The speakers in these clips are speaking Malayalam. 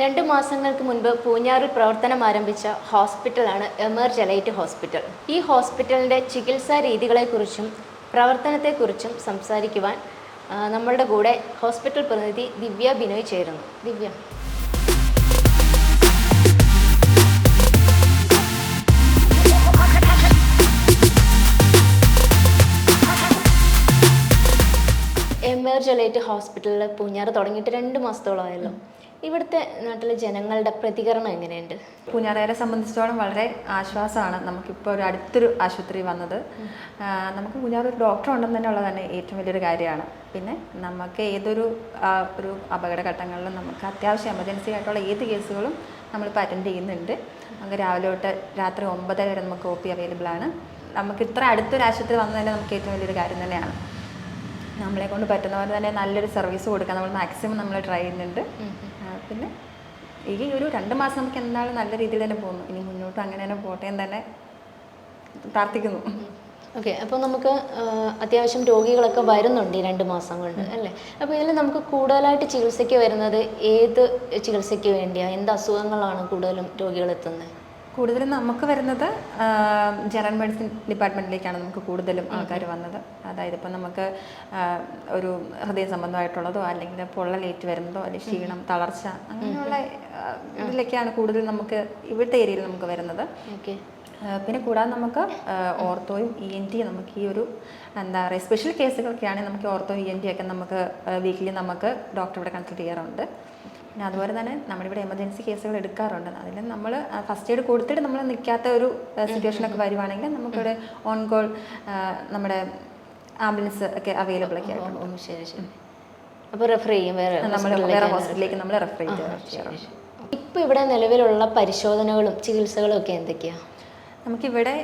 രണ്ട് മാസങ്ങൾക്ക് മുൻപ് പൂഞ്ഞാറിൽ പ്രവർത്തനം ആരംഭിച്ച ഹോസ്പിറ്റലാണ് എമർജലൈറ്റ് ഹോസ്പിറ്റൽ. ഈ ഹോസ്പിറ്റലിന്റെ ചികിത്സാ രീതികളെക്കുറിച്ചും പ്രവർത്തനത്തെക്കുറിച്ചും സംസാരിക്കുവാൻ നമ്മളുടെ കൂടെ ഹോസ്പിറ്റൽ പ്രതിനിധി ദിവ്യ ബിനോയ് ചേരുന്നു. ദിവ്യ. എമർജലൈറ്റ് ഹോസ്പിറ്റലിൽ പൂഞ്ഞാറ് തുടങ്ങിയിട്ട് രണ്ട് മാസത്തോളമായല്ലോ. ഇവിടുത്തെ നാട്ടിലെ ജനങ്ങളുടെ പ്രതികരണം എങ്ങനെയുണ്ട്? പൂഞ്ഞാറേരെ സംബന്ധിച്ചിടത്തോളം വളരെ ആശ്വാസമാണ്. നമുക്കിപ്പോൾ ഒരു അടുത്തൊരു ആശുപത്രി വന്നത്. നമുക്ക് പൂഞ്ഞാറ് ഒരു ഡോക്ടർ ഉണ്ടെന്ന് തന്നെ ഉള്ളത് തന്നെ ഏറ്റവും വലിയൊരു കാര്യമാണ്. പിന്നെ നമുക്ക് ഏതൊരു ഒരു അപകടഘട്ടങ്ങളിലും നമുക്ക് അത്യാവശ്യം എമർജൻസി ആയിട്ടുള്ള ഏത് കേസുകളും നമ്മളിപ്പോൾ അറ്റൻഡ് ചെയ്യുന്നുണ്ട്. നമുക്ക് രാവിലെ തൊട്ട് രാത്രി ഒമ്പതര വരെ നമുക്ക് ഒ പി അവൈലബിൾ ആണ്. നമുക്ക് ഇത്ര അടുത്തൊരു ആശുപത്രി വന്നതന്നെ നമുക്ക് ഏറ്റവും വലിയൊരു കാര്യം തന്നെയാണ്. നമ്മളെ കൊണ്ട് പറ്റുന്ന പോലെ തന്നെ നല്ലൊരു സർവീസ് കൊടുക്കാൻ നമ്മൾ മാക്സിമം നമ്മൾ ട്രൈ ചെയ്യുന്നുണ്ട്. പിന്നെ ഈ ഒരു രണ്ട് മാസം നമുക്ക് എന്തായാലും നല്ല രീതിയിൽ തന്നെ പോകുന്നു. ഇനി മുന്നോട്ട് അങ്ങനെ തന്നെ പോട്ടെ എന്ന് തന്നെ പ്രാർത്ഥിക്കുന്നു. ഓക്കെ അപ്പോൾ നമുക്ക് അത്യാവശ്യം രോഗികളൊക്കെ വരുന്നുണ്ട് ഈ രണ്ട് മാസം കൊണ്ട് അല്ലേ? അപ്പോൾ ഇതിൽ നമുക്ക് കൂടുതലായിട്ട് ചികിത്സയ്ക്ക് വരുന്നത് ഏത് ചികിത്സയ്ക്ക് വേണ്ടിയാണ് എന്ത് അസുഖങ്ങളാണ് കൂടുതലും രോഗികൾ എത്തുന്നത്? കൂടുതലും നമുക്ക് വരുന്നത് ജനറൽ മെഡിസിൻ ഡിപ്പാർട്ട്മെന്റിലേക്കാണ് നമുക്ക് കൂടുതലും ആൾക്കാർ വന്നത്. അതായത് ഇപ്പം നമുക്ക് ഒരു ഹൃദയ സംബന്ധമായിട്ടുള്ളതോ അല്ലെങ്കിൽ പൊള്ളലേറ്റ് വരുന്നതോ അല്ലെങ്കിൽ ക്ഷീണം തളർച്ച അങ്ങനെയുള്ള ഇതിലൊക്കെയാണ് കൂടുതൽ നമുക്ക് ഇവിടുത്തെ ഏരിയയിൽ നമുക്ക് വരുന്നത്. ഓക്കെ. പിന്നെ കൂടാതെ നമുക്ക് ഓർത്തോയും ഇ എൻ ടി നമുക്ക് ഈ ഒരു എന്താ പറയുക സ്പെഷ്യൽ കേസുകളൊക്കെയാണെങ്കിൽ നമുക്ക് ഓർത്തോ ഇ എൻ ടി ഒക്കെ നമുക്ക് വീക്കിലി നമുക്ക് ഡോക്ടർ ഇവിടെ കൺസൾട്ട് ചെയ്യാറുണ്ട്. പിന്നെ അതുപോലെ തന്നെ നമ്മുടെ ഇവിടെ എമർജൻസി കേസുകൾ എടുക്കാറുണ്ട്. അതിൽ നമ്മൾ ഫസ്റ്റ് എയ്ഡ് കൊടുത്തിട്ട് നമ്മൾ നിൽക്കാത്ത ഒരു സിറ്റുവേഷനൊക്കെ വരുവാണെങ്കിൽ നമുക്കിവിടെ ഓൺ കോൾ നമ്മുടെ ആംബുലൻസ് ഒക്കെ അവൈലബിൾ ഒക്കെ ആയിട്ടുണ്ട്. ശരി ശരി. അപ്പോൾ റെഫർ ചെയ്യും. വേറെ നമ്മൾ വേറെ ഹോസ്പിറ്റലിലേക്ക് നമ്മൾ റെഫർ ചെയ്ത് ചെയ്യാറുണ്ട്. ഇപ്പോൾ ഇവിടെ നിലവിലുള്ള പരിശോധനകളും ചികിത്സകളും ഒക്കെ എന്തൊക്കെയാണ് നമുക്കിവിടെ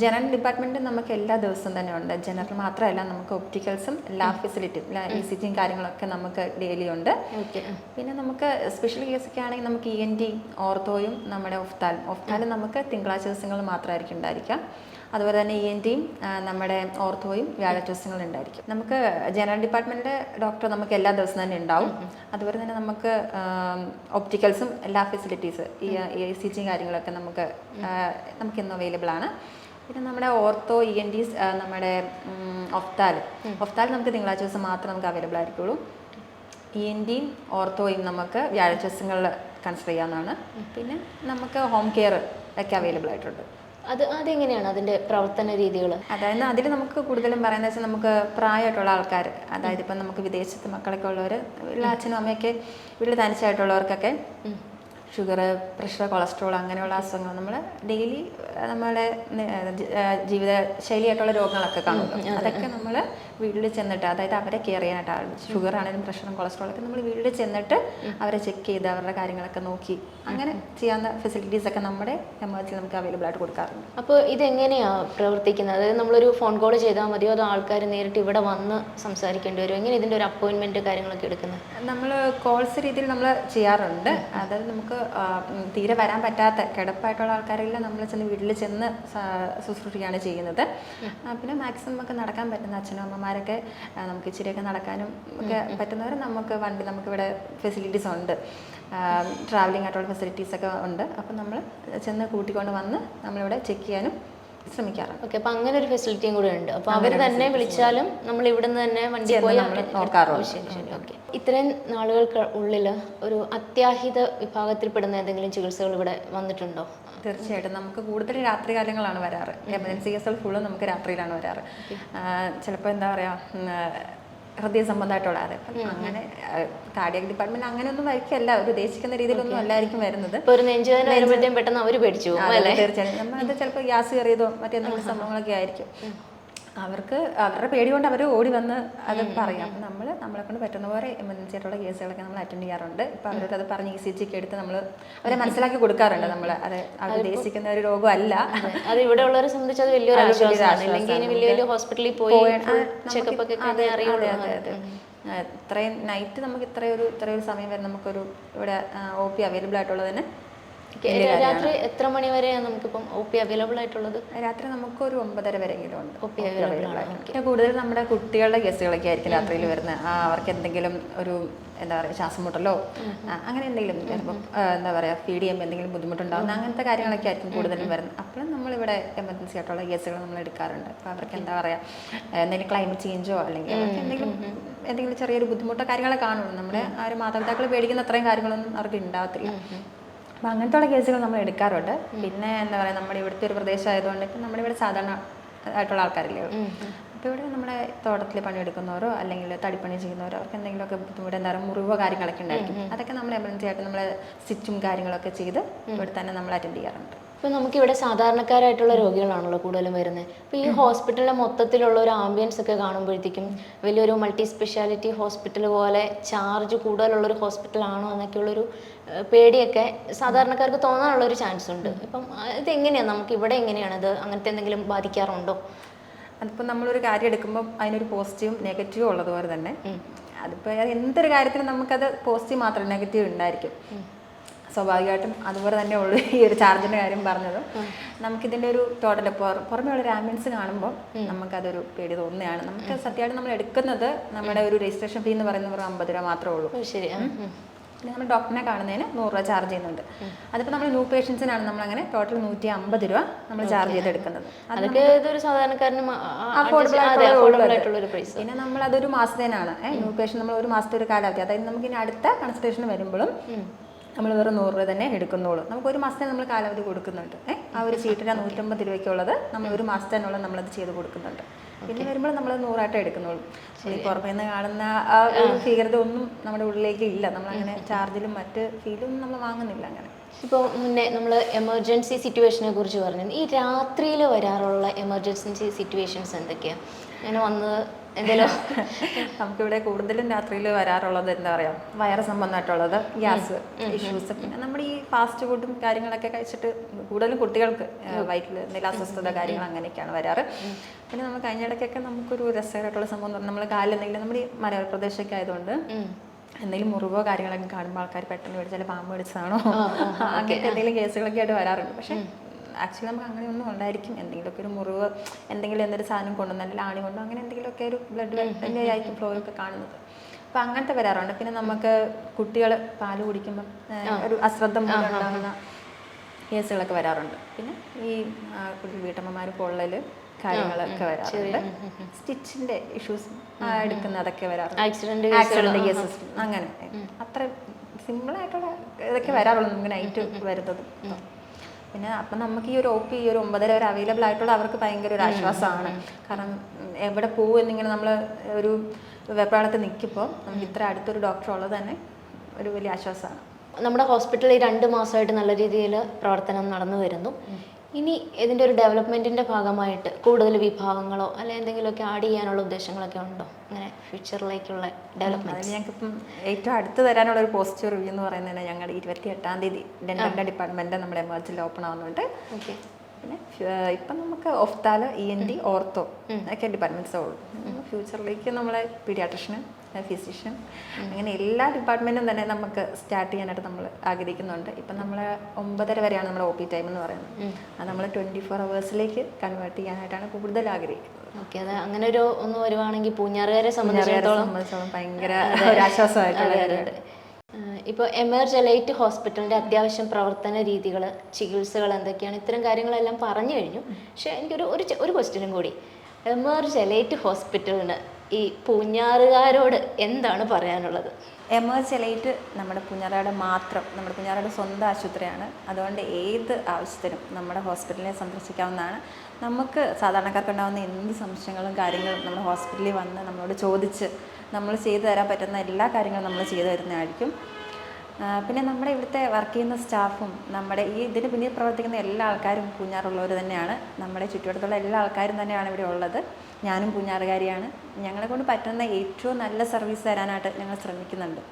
ജനറൽ ഡിപ്പാർട്ട്മെന്റ് നമുക്ക് എല്ലാ ദിവസവും തന്നെ ഉണ്ട്. ജനറൽ മാത്രമല്ല നമുക്ക് ഒപ്റ്റിക്കൽസും എല്ലാ ഫെസിലിറ്റിയും ഇ സി ജിയും കാര്യങ്ങളൊക്കെ നമുക്ക് ഡെയിലി ഉണ്ട്. ഓക്കെ. പിന്നെ നമുക്ക് സ്പെഷ്യൽ കേസൊക്കെ ആണെങ്കിൽ നമുക്ക് ഇ എൻ ടി ഓർത്തോയും നമ്മുടെ ഒഫ്താലും ഒഫ്താലും നമുക്ക് തിങ്കളാഴ്ച ദിവസങ്ങൾ മാത്രമായിരിക്കും ഉണ്ടായിരിക്കുക. അതുപോലെ തന്നെ ഇ എൻ ടിയും നമ്മുടെ ഓർത്തോയും വ്യാഴാഴ്ച ഉണ്ടായിരിക്കും. നമുക്ക് ജനറൽ ഡിപ്പാർട്ട്മെന്റിലെ ഡോക്ടർ നമുക്ക് എല്ലാ ദിവസവും തന്നെ ഉണ്ടാവും. അതുപോലെ തന്നെ നമുക്ക് ഒപ്റ്റിക്കൽസും എല്ലാ ഫെസിലിറ്റീസ് ഈ എ സി ജിയും കാര്യങ്ങളൊക്കെ നമുക്ക് നമുക്ക് ഇന്ന് അവൈലബിൾ ആണ്. പിന്നെ നമ്മുടെ ഓർത്തോ ഇ എൻ ടി നമ്മുടെ ഒഫ്താൽ. ഒഫ്താൽ നമുക്ക് തിങ്കളാഴ്ച ദിവസം മാത്രം നമുക്ക് അവൈലബിൾ ആയിരിക്കുള്ളൂ. ഇ എൻ ടിയും ഓർത്തോയും നമുക്ക് വ്യാഴാഴ്ച ദിവസങ്ങളിൽ കൺസിഡർ ചെയ്യാവുന്നതാണ്. പിന്നെ നമുക്ക് ഹോം കെയർ ഒക്കെ അവൈലബിൾ ആയിട്ടുണ്ട്. അത് അതെങ്ങനെയാണ് അതിന്റെ പ്രവർത്തന രീതികൾ? അതായത് അതിൽ നമുക്ക് കൂടുതലും പറയുന്നത് വെച്ചാൽ നമുക്ക് പ്രായമായിട്ടുള്ള ആൾക്കാർ അതായത് ഇപ്പം നമുക്ക് വിദേശത്ത് മക്കളൊക്കെ ഉള്ളവർ വീട്ടിലെ അച്ഛനും അമ്മയൊക്കെ വീട്ടിൽ തനിച്ചായിട്ടുള്ളവർക്കൊക്കെ ഷുഗർ പ്രഷർ കൊളസ്ട്രോൾ അങ്ങനെയുള്ള അസുഖങ്ങൾ നമ്മൾ ഡെയിലി നമ്മുടെ നി- ജ- ആ, ജീവിത ശൈലിയായിട്ടുള്ള രോഗങ്ങളൊക്കെ കാണുമല്ലോ. അതൊക്കെ നമ്മൾ വീട്ടിൽ ചെന്നിട്ട് അതായത് അവരെ കെയർ ചെയ്യാനായിട്ട് ഷുഗർ ആണെങ്കിലും പ്രഷറും കൊളസ്ട്രോളൊക്കെ നമ്മൾ വീട്ടിൽ ചെന്നിട്ട് അവരെ ചെക്ക് ചെയ്ത് അവരുടെ കാര്യങ്ങളൊക്കെ നോക്കി. അങ്ങനെ ചെയ്യാവുന്ന ഫെസിലിറ്റീസ് ഒക്കെ നമ്മുടെ എമർജൻസി നമുക്ക് അവൈലബിൾ ആയിട്ട് കൊടുക്കാറുണ്ട്. അപ്പോൾ ഇതെങ്ങനെയാണ് പ്രവർത്തിക്കുന്നത്? അതായത് നമ്മളൊരു ഫോൺ കോൾ ചെയ്താൽ മതിയോ? അതോ ആൾക്കാർ നേരിട്ട് ഇവിടെ വന്ന് സംസാരിക്കേണ്ടി വരും എങ്ങനെ ഇതിന്റെ ഒരു അപ്പോയിൻമെന്റ് കാര്യങ്ങളൊക്കെ എടുക്കുന്നത്? നമ്മൾ കോൾസ് രീതിയിൽ നമ്മൾ ചെയ്യാറുണ്ട്. അതായത് നമുക്ക് തീരെ വരാൻ പറ്റാത്ത കിടപ്പായിട്ടുള്ള ആൾക്കാരെല്ലാം. നമ്മൾ ചെന്ന് വീട്ടിൽ ചെന്ന് ശുശ്രൂഷിക്കുകയാണ് ചെയ്യുന്നത്. പിന്നെ മാക്സിമം ഒക്കെ നടക്കാൻ പറ്റുന്ന അച്ഛനും അമ്മമാരൊക്കെ നമുക്ക് ഇച്ചിരിയൊക്കെ നടക്കാനും ഒക്കെ പറ്റുന്നവർ നമുക്ക് വണ്ടി നമുക്കിവിടെ ഫെസിലിറ്റീസ് ഉണ്ട്. ട്രാവലിംഗ് ആയിട്ടുള്ള ഫെസിലിറ്റീസ് ഒക്കെ ഉണ്ട്. അപ്പം നമ്മൾ ചെന്ന് കൂട്ടിക്കൊണ്ട് വന്ന് നമ്മളിവിടെ ചെക്ക് ചെയ്യാനും ശ്രമിക്കാറുണ്ട് ഓക്കെ അപ്പൊ അങ്ങനെ ഒരു ഫെസിലിറ്റിയും കൂടെ ഉണ്ട്. അപ്പൊ അവർ തന്നെ വിളിച്ചാലും നമ്മൾ ഇവിടുന്ന് തന്നെ വണ്ടി പോയി നമ്മൾ അവരെ- നോക്കാറുണ്ട്. ശരി ശരി ഓക്കെ. ഇത്രയും നാളുകൾക്ക് ഉള്ളിൽ ഒരു അത്യാഹിത വിഭാഗത്തിൽപ്പെടുന്ന എന്തെങ്കിലും ചികിത്സകൾ ഇവിടെ വന്നിട്ടുണ്ടോ? തീർച്ചയായിട്ടും. നമുക്ക് കൂടുതൽ രാത്രി കാലങ്ങളാണ് വരാറ്. എമർജൻസി കേസുകൾ ഫുള്ള് നമുക്ക് രാത്രിയിലാണ് വരാറ്. ചിലപ്പോൾ എന്താ പറയുക ഹൃദയ സംബന്ധമായിട്ടുള്ള അങ്ങനെ കാർഡിയക് ഡിപ്പാർട്ട്മെന്റ് അങ്ങനെയൊന്നും ആയിരിക്കില്ല അവർ ഉദ്ദേശിക്കുന്ന രീതിയിലൊന്നും അല്ലായിരിക്കും വരുന്നത്. പെട്ടെന്ന് അവർ പേടിച്ചു തീർച്ചയായും. നമ്മളത് ചിലപ്പോൾ ഗ്യാസ് കയറിയതോ മറ്റെന്തെങ്കിലും സംഭവങ്ങളൊക്കെ ആയിരിക്കും. അവർക്ക് അവരുടെ പേടി കൊണ്ട് അവർ ഓടി വന്ന് അത് പറയാം. നമ്മൾ നമ്മളെ കൊണ്ട് പറ്റുന്ന പോലെ എമർജൻസി ആയിട്ടുള്ള കേസുകളൊക്കെ നമ്മൾ അറ്റൻഡ് ചെയ്യാറുണ്ട്. ഇപ്പൊ അവരോട് അത് പറഞ്ഞ് ഇ സി ജിക്ക് എടുത്ത് നമ്മൾ അവരെ മനസ്സിലാക്കി കൊടുക്കാറുണ്ട് നമ്മൾ അത് അവർ ഉദ്ദേശിക്കുന്ന ഒരു രോഗമല്ല. അത്. ഇവിടെ ഉള്ളവരെ സംബന്ധിച്ച് അത് വലിയൊരു ആശ്വാസമാണ്. ഇല്ലെങ്കിൽ വലിയ വലിയ ഹോസ്പിറ്റലിൽ പോയി ചെക്കപ്പ് ഒക്കെ അതെ, അതെ, അതെ. ഇത്രയും നൈറ്റ് നമുക്ക് ഇത്രയൊരു ഇത്രയൊരു സമയം വരെ നമുക്കൊരു ഇവിടെ ഒ പി അവൈലബിൾ ആയിട്ടുള്ളത് തന്നെ. രാത്രി എത്ര മണി വരെയാണ് നമുക്കിപ്പം ഒ പി അവൈലബിൾ ആയിട്ടുള്ളത്? രാത്രി നമുക്ക് ഒരു ഒമ്പതര വരെയെങ്കിലും ഉണ്ട്. ഒ പി അവൈലബിൾ ആണ് കൂടുതൽ നമ്മുടെ കുട്ടികളുടെ കേസുകളൊക്കെ ആയിരിക്കും രാത്രിയിൽ വരുന്നത്. ആ അവർക്ക് എന്തെങ്കിലും ഒരു എന്താ പറയുക ശ്വാസം മുട്ടലോ അങ്ങനെ എന്തെങ്കിലും ചിലപ്പം എന്താ പറയുക ഫീഡ് ചെയ്യുമ്പോൾ എന്തെങ്കിലും ബുദ്ധിമുട്ടുണ്ടാകുന്ന അങ്ങനത്തെ കാര്യങ്ങളൊക്കെ ആയിരിക്കും കൂടുതലും വരുന്നത്. അപ്പോഴും നമ്മളിവിടെ എമർജൻസി ആയിട്ടുള്ള കേസുകൾ നമ്മൾ എടുക്കാറുണ്ട്. അപ്പോൾ അവർക്ക് എന്താ പറയുക എന്തെങ്കിലും ക്ലൈമറ്റ് ചേഞ്ചോ അല്ലെങ്കിൽ അവർക്ക് എന്തെങ്കിലും എന്തെങ്കിലും ചെറിയൊരു ബുദ്ധിമുട്ടോ കാര്യങ്ങളൊക്കെ കാണുള്ളൂ. നമ്മുടെ ആ ഒരു മാതാപിതാക്കൾ പേടിക്കുന്ന അത്രയും കാര്യങ്ങളൊന്നും അവർക്ക് ഉണ്ടാവത്തില്ല. അപ്പം അങ്ങനത്തെ കേസുകൾ നമ്മൾ എടുക്കാറുണ്ട്. പിന്നെ എന്താ പറയുക നമ്മുടെ ഇവിടുത്തെ ഒരു പ്രദേശമായതുകൊണ്ട് നമ്മുടെ ഇവിടെ സാധാരണ ആയിട്ടുള്ള ആൾക്കാരില്ലേ? അപ്പോൾ ഇവിടെ നമ്മുടെ തോട്ടത്തിൽ പണിയെടുക്കുന്നവരോ അല്ലെങ്കിൽ തടിപ്പണി ചെയ്യുന്നവരോ അവർക്ക് എന്തെങ്കിലുമൊക്കെ ബുദ്ധിമുട്ട് എന്താ പറയുക മുറിവോ കാര്യങ്ങളൊക്കെ ഉണ്ടായിരിക്കും. അതൊക്കെ നമ്മൾ എമർജൻസി ആയിട്ട് നമ്മൾ സ്റ്റിച്ചും കാര്യങ്ങളൊക്കെ ചെയ്ത് ഇവിടെ തന്നെ നമ്മൾ അറ്റൻഡ് ചെയ്യാറുണ്ട്. ഇപ്പം നമുക്കിവിടെ സാധാരണക്കാരായിട്ടുള്ള രോഗികളാണല്ലോ കൂടുതലും വരുന്നത് അപ്പോൾ ഈ ഹോസ്പിറ്റലിലെ മൊത്തത്തിലുള്ള ഒരു ആംബിയൻസ് ഒക്കെ കാണുമ്പോഴത്തേക്കും വലിയൊരു മൾട്ടി സ്പെഷ്യാലിറ്റി ഹോസ്പിറ്റൽ പോലെ ചാർജ് കൂടുതലുള്ളൊരു ഹോസ്പിറ്റലാണോ എന്നൊക്കെയുള്ളൊരു പേടിയൊക്കെ സാധാരണക്കാർക്ക് തോന്നാനുള്ള ഒരു ചാൻസ് ഉണ്ട്. ഇപ്പം ഇത് ഇതെങ്ങനെയാണ് നമുക്ക് ഇവിടെ എങ്ങനെയാണ് ഇത്? അങ്ങനത്തെ എന്തെങ്കിലും ബാധിക്കാറുണ്ടോ? അതിപ്പോൾ നമ്മളൊരു കാര്യം എടുക്കുമ്പോൾ അതിനൊരു പോസിറ്റീവും നെഗറ്റീവും ഉള്ളതുപോലെ തന്നെ അതിപ്പോൾ എന്തൊരു കാര്യത്തിനും നമുക്കത് പോസിറ്റീവ് മാത്രം നെഗറ്റീവ് ഉണ്ടായിരിക്കും. സ്വാഭാവികമായിട്ടും അതുപോലെ തന്നെ ഉള്ളു ഈ ഒരു ചാർജിന്റെ കാര്യം പറഞ്ഞത്. നമുക്കിതിന്റെ ഒരു ടോട്ടൽ പുറമേ ഉള്ള ഒരു ആംബുലൻസ് കാണുമ്പോൾ നമുക്കതൊരു പേടി തോന്നുകയാണ് നമുക്ക് സത്യമായിട്ട് നമ്മൾ എടുക്കുന്നത് നമ്മുടെ ഒരു രജിസ്ട്രേഷൻ ഫീ എന്ന് പറയുന്നത് ഒരു അമ്പത് രൂപ മാത്രമേ ഉള്ളൂ. ശരി. നമ്മൾ ഡോക്ടറിനെ കാണുന്നതിന് നൂറ് രൂപ ചാർജ് ചെയ്യുന്നുണ്ട്. അതിപ്പോൾ നമ്മൾ ന്യൂ പേഷ്യൻസിനാണ് നമ്മളങ്ങനെ ടോട്ടൽ നൂറ്റി അമ്പത് രൂപ നമ്മൾ ചാർജ് ചെയ്തെടുക്കുന്നത്. എടുക്കുന്നത് അതൊക്കെ ഇതൊരു സാധാരണക്കാരന് അഫോർഡബിൾ ആയിട്ടുള്ള പ്രൈസ് പിന്നെ നമ്മൾ അതൊരു മാസത്തേനാണ് ന്യൂ പേഷ്യൻ നമ്മൾ ഒരു മാസത്തെ ഒരു കാലാവധി. അതായത് നമുക്ക് ഇനി അടുത്ത കൺസൾട്ടേഷൻ വരുമ്പോഴും നമ്മൾ വെറും നൂറ് രൂപ തന്നെ എടുക്കുന്നുള്ളൂ. നമുക്ക് ഒരു മാസത്തെ നമ്മൾ കാലാവധി കൊടുക്കുന്നുണ്ട്. ഏഹ് ആ ഒരു ചീട്ടിന് നൂറ്റമ്പത് രൂപയ്ക്കുള്ളത് നമ്മൾ ഒരു മാസത്തേനുള്ള നമ്മളത് ചെയ്ത് കൊടുക്കുന്നുണ്ട്. പിന്നെ വരുമ്പോൾ നമ്മൾ നൂറായിട്ട് എടുക്കുന്നുള്ളൂ. ഈ പുറമേ നിന്ന് കാണുന്ന ആ ഒരു ഭീകരത ഒന്നും നമ്മുടെ ഉള്ളിലേക്ക് ഇല്ല നമ്മൾ അങ്ങനെ ചാർജിലും മറ്റ് ഫീലും നമ്മൾ വാങ്ങുന്നില്ല അങ്ങനെ. ഇപ്പോൾ മുന്നേ നമ്മൾ എമർജൻസി സിറ്റുവേഷനെ കുറിച്ച് പറഞ്ഞു ഈ രാത്രിയിൽ വരാറുള്ള എമർജൻസി സിറ്റുവേഷൻസ് എന്തൊക്കെയാണ് അങ്ങനെ വന്നത് എന്തെങ്കിലും നമുക്കിവിടെ കൂടുതലും രാത്രിയിൽ വരാറുള്ളത് എന്താ പറയുക വയറ് സംബന്ധമായിട്ടുള്ളത് ഗ്യാസ് ഇഷ്യൂസ് പിന്നെ നമ്മുടെ ഈ ഫാസ്റ്റ് ഫുഡും കാര്യങ്ങളൊക്കെ കഴിച്ചിട്ട് കൂടുതലും കുട്ടികൾക്ക് വയറ്റിൽ എന്തെങ്കിലും അസ്വസ്ഥത കാര്യങ്ങൾ അങ്ങനെയൊക്കെയാണ് വരാറ്. പിന്നെ നമ്മൾ കഴിഞ്ഞിടയ്ക്കൊക്കെ നമുക്കൊരു രസകരമായിട്ടുള്ള സംഭവം നമ്മൾ കാലിൽ എന്തെങ്കിലും നമ്മുടെ ഈ മലയോര പ്രദേശമൊക്കെ ആയതുകൊണ്ട് എന്തെങ്കിലും മുറിവോ കാര്യങ്ങളൊക്കെ കാണുമ്പോൾ ആൾക്കാർ പെട്ടെന്ന് മേടിച്ചാൽ പാമ്പ് മേടിച്ചതാണോ? അങ്ങനത്തെ എന്തെങ്കിലും കേസുകളൊക്കെ ആയിട്ട് വരാറുണ്ട്. പക്ഷേ ആക്ച്വലി നമുക്ക് അങ്ങനെയൊന്നും ഉണ്ടായിരിക്കും. എന്തെങ്കിലുമൊക്കെ ഒരു മുറിവ് എന്തെങ്കിലും എന്തൊരു സാധനം കൊണ്ടു നല്ല ആണി കൊണ്ടോ അങ്ങനെ എന്തെങ്കിലുമൊക്കെ ഒരു ബ്ലഡ് വെള്ളിന്റെ ആയിരിക്കും ഫ്ലോ ഒക്കെ കാണുന്നത്. അപ്പം അങ്ങനത്തെ വരാറുണ്ട്. പിന്നെ നമുക്ക് കുട്ടികൾ പാൽ കുടിക്കുമ്പം ഒരു അശ്രദ്ധ മൂലം ഉണ്ടാകുന്ന കേസുകളൊക്കെ വരാറുണ്ട്. പിന്നെ ഈ കുട്ടി വീട്ടമ്മമാർ പൊള്ളൽ കാര്യങ്ങളൊക്കെ വരാറുണ്ട്. സ്റ്റിച്ചിന്റെ ഇഷ്യൂസ് എടുക്കുന്നതൊക്കെ വരാറുണ്ട്. ആക്സിഡന്റ് ആക്സിഡന്റ് കേസസ് അങ്ങനെ. അത്ര സിമ്പിൾ ആയിട്ടുള്ള ഇതൊക്കെ വരാറുള്ളൂ നമുക്ക് നൈറ്റ് വരുന്നത്. പിന്നെ അപ്പം നമുക്ക് ഈ ഒരു ഒ പി ഈ ഒരു ഒമ്പതര വരെ അവൈലബിൾ ആയിട്ടുള്ള അവർക്ക് ഭയങ്കര ഒരു ആശ്വാസമാണ്. കാരണം എവിടെ പോകും എന്നിങ്ങനെ നമ്മൾ ഒരു വെപ്പാളത്ത് നിൽക്കുമ്പോൾ നമുക്ക് ഇത്ര അടുത്തൊരു ഡോക്ടർ ഉള്ളത് തന്നെ ഒരു വലിയ ആശ്വാസമാണ്. നമ്മുടെ ഹോസ്പിറ്റലിൽ രണ്ട് മാസമായിട്ട് നല്ല രീതിയിൽ പ്രവർത്തനം നടന്നു വരുന്നു. ഇനി ഇതിന്റെ ഒരു ഡെവലപ്മെന്റിന്റെ ഭാഗമായിട്ട് കൂടുതൽ വിഭാഗങ്ങളോ അല്ലെ എന്തെങ്കിലുമൊക്കെ ആഡ് ചെയ്യാനുള്ള ഉദ്ദേശങ്ങളൊക്കെ ഉണ്ടോ? അങ്ങനെ ഫ്യൂച്ചറിലേക്കുള്ള ഡെവലപ്മെന്റ് അതിന് ഞങ്ങൾക്ക് ഇപ്പം ഏറ്റവും അടുത്ത് തരാനുള്ള ഒരു പോസിറ്റീവ് റിവ്യൂ എന്ന് പറയുന്നത് ഞങ്ങളുടെ ഇരുപത്തി എട്ടാം തീയതി ഡെന്റലിന്റെ ഡിപ്പാർട്ട്മെന്റ് നമ്മുടെ എമർജൻസിൽ ഓപ്പൺ ആവുന്നുണ്ട്. ഓക്കെ പിന്നെ ഇപ്പം നമുക്ക് ophthal E N T ortho ഒക്കെ ഡിപ്പാർട്ട്മെന്റ്സേ ഉള്ളൂ. ഫ്യൂച്ചറിലേക്ക് നമ്മളെ പീഡിയാട്രിഷ്യന് ഫിസിഷ്യൻ അങ്ങനെ എല്ലാ ഡിപ്പാർട്ട്മെന്റും തന്നെ നമുക്ക് സ്റ്റാർട്ട് ചെയ്യാനായിട്ട് നമ്മൾ ആഗ്രഹിക്കുന്നുണ്ട്. ഇപ്പം നമ്മൾ ഒമ്പതര വരെയാണ് നമ്മുടെ ഒ പി ടൈം എന്ന് പറയുന്നത്. അത് നമ്മൾ ട്വന്റി ഫോർ അവേഴ്സിലേക്ക് കൺവേർട്ട് ചെയ്യാനായിട്ടാണ് കൂടുതൽ ആഗ്രഹിക്കുന്നത്. ഓക്കെ അത് അങ്ങനെ ഒരു ഒന്ന് വരുവാണെങ്കിൽ പൂഞ്ഞാറുകാരെ സംബന്ധിച്ചിടത്തോളം ഭയങ്കര ഒരു ഇപ്പോൾ എമർജലൈറ്റ് ഹോസ്പിറ്റലിന്റെ അത്യാവശ്യം പ്രവർത്തന രീതികൾ ചികിത്സകൾ എന്തൊക്കെയാണ് ഇത്തരം കാര്യങ്ങളെല്ലാം പറഞ്ഞു കഴിഞ്ഞു. പക്ഷേ എനിക്കൊരു ഒരു ഒരു ക്വസ്റ്റ്യനും കൂടി. എമർജലൈറ്റ് ഹോസ്പിറ്റലിന് ഈ പൂഞ്ഞാറുകാരോട് എന്താണ് പറയാനുള്ളത്? എമർജലൈറ്റ് നമ്മുടെ പുഞ്ഞാറുകാരുടെ മാത്രം നമ്മുടെ പുഞ്ഞാറുകാരുടെ സ്വന്തം ആശുപത്രിയാണ്. അതുകൊണ്ട് ഏത് ആവശ്യത്തിനും നമ്മുടെ ഹോസ്പിറ്റലിനെ സന്ദർശിക്കാവുന്നതാണ്. നമുക്ക് സാധാരണക്കാർക്കുണ്ടാകുന്ന എന്ത് സംശയങ്ങളും കാര്യങ്ങളും നമ്മുടെ ഹോസ്പിറ്റലിൽ വന്ന് നമ്മളോട് ചോദിച്ച് നമ്മൾ ചെയ്തു തരാൻ പറ്റുന്ന എല്ലാ കാര്യങ്ങളും നമ്മൾ ചെയ്തു തരുന്നതായിരിക്കും. പിന്നെ നമ്മുടെ ഇവിടുത്തെ വർക്ക് ചെയ്യുന്ന സ്റ്റാഫും നമ്മുടെ ഈ ഇതിന് പിന്നിൽ പ്രവർത്തിക്കുന്ന എല്ലാ ആൾക്കാരും പൂഞ്ഞാറുള്ളവർ തന്നെയാണ്. നമ്മുടെ ചുറ്റുവട്ടത്തുള്ള എല്ലാ ആൾക്കാരും തന്നെയാണ് ഇവിടെ ഉള്ളത്. ഞാനും പൂഞ്ഞാറുകാരിയാണ് ഞങ്ങളെ കൊണ്ട് പറ്റുന്ന ഏറ്റവും നല്ല സർവീസ് തരാനായിട്ട് ഞങ്ങൾ ശ്രമിക്കുന്നുണ്ട്.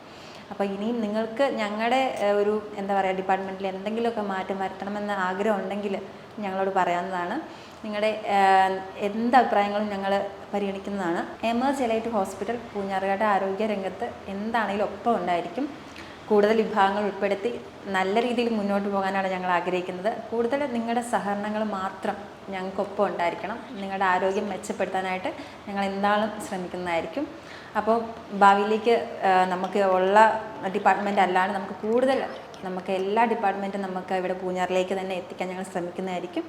അപ്പോൾ ഇനിയും നിങ്ങൾക്ക് ഞങ്ങളുടെ ഒരു എന്താ പറയുക ഡിപ്പാർട്ട്മെന്റിൽ എന്തെങ്കിലുമൊക്കെ മാറ്റം വരുത്തണമെന്ന് ആഗ്രഹം ഉണ്ടെങ്കിൽ ഞങ്ങളോട് പറയാവുന്നതാണ്. നിങ്ങളുടെ എന്ത് അഭിപ്രായങ്ങളും ഞങ്ങൾ പരിഗണിക്കുന്നതാണ്. എമർജലൈറ്റ് ഹോസ്പിറ്റൽ പൂഞ്ഞാറുകാട് ആരോഗ്യ രംഗത്ത് എന്താണെങ്കിലും ഒപ്പം ഉണ്ടായിരിക്കും. കൂടുതൽ വിഭാഗങ്ങൾ ഉൾപ്പെടുത്തി നല്ല രീതിയിൽ മുന്നോട്ട് പോകാനാണ് ഞങ്ങൾ ആഗ്രഹിക്കുന്നത്. കൂടുതൽ നിങ്ങളുടെ സഹകരണങ്ങൾ മാത്രം ഞങ്ങൾക്കൊപ്പം ഉണ്ടായിരിക്കണം. നിങ്ങളുടെ ആരോഗ്യം മെച്ചപ്പെടുത്താനായിട്ട് ഞങ്ങൾ എന്താളും ശ്രമിക്കുന്നതായിരിക്കും. അപ്പോൾ ഭാവിയിലേക്ക് നമുക്ക് ഉള്ള ഡിപ്പാർട്ട്മെന്റ് അല്ലാണ്ട് നമുക്ക് കൂടുതൽ നമുക്ക് എല്ലാ ഡിപ്പാർട്ട്മെന്റും നമുക്ക് ഇവിടെ പൂഞ്ഞാറിലേക്ക് തന്നെ എത്തിക്കാൻ ഞങ്ങൾ ശ്രമിക്കുന്നതായിരിക്കും.